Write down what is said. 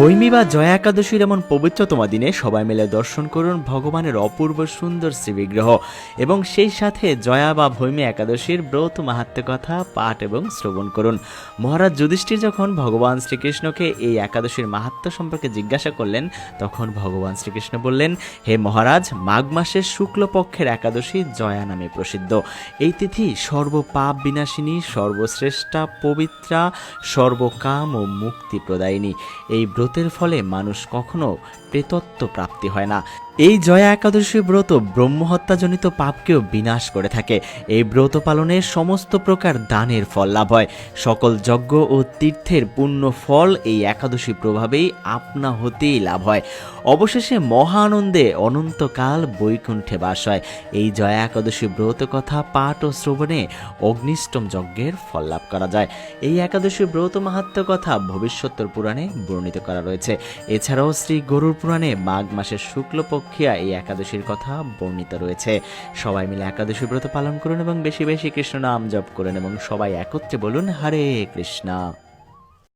ভৈমী বা জয়া একাদশীর এমন পবিত্রতম দিনে সবাই মিলে দর্শন করুন ভগবানের অপূর্ব সুন্দর শ্রীবিগ্রহ এবং সেই সাথে জয়া বা ভৈমী একাদশীর ব্রত মাহাত্ম্য কথা, পাঠ এবং শ্রবণ করুন। মহারাজ যুধিষ্ঠির যখন ভগবান শ্রীকৃষ্ণকে এই একাদশীর মাহাত্ম্য সম্পর্কে জিজ্ঞাসা করলেন, তখন ভগবান শ্রীকৃষ্ণ বললেন, হে মহারাজ, মাঘ মাসের শুক্লপক্ষের একাদশী জয়া নামে প্রসিদ্ধ। এই তিথি সর্বপাপ বিনাশিনী, সর্বশ্রেষ্ঠা পবিত্রা, সর্বকাম ও মুক্তি প্রদায়িনী। এই ব্রতের ফলে মানুষ কখনো প্রেতত্ব প্রাপ্তি হয় না। এই জয়া একাদশী ব্রত ব্রহ্মহত্যাজনিত পাপকেও বিনাশ করে থাকে। এই ব্রত পালনে সমস্ত প্রকার দানের ফল লাভ হয়। সকল যজ্ঞ ও তীর্থের পূর্ণ ফল এই একাদশী প্রভাবেই আপনা হতেই লাভ হয়। অবশেষে মহা আনন্দে অনন্তকাল বৈকুণ্ঠে বাস হয়। এই জয়া একাদশী ব্রত কথা পাঠ ও শ্রবণে অগ্নিষ্টম যজ্ঞের ফল লাভ করা যায়। এই একাদশী ব্রত মাহাত্ম্য কথা ভবিষ্যত্তর পুরাণে বর্ণিত করা রয়েছে। এছাড়াও শ্রী গরুর পুরাণে মাঘ মাসের শুক্লপক্ষিয়া এই একাদশীর কথা বর্ণিত রয়েছে। সবাই মিলে একাদশী ব্রত পালন করুন এবং বেশি বেশি কৃষ্ণ নাম জপ করুন এবং সবাই একত্রে বলুন, হরে কৃষ্ণা।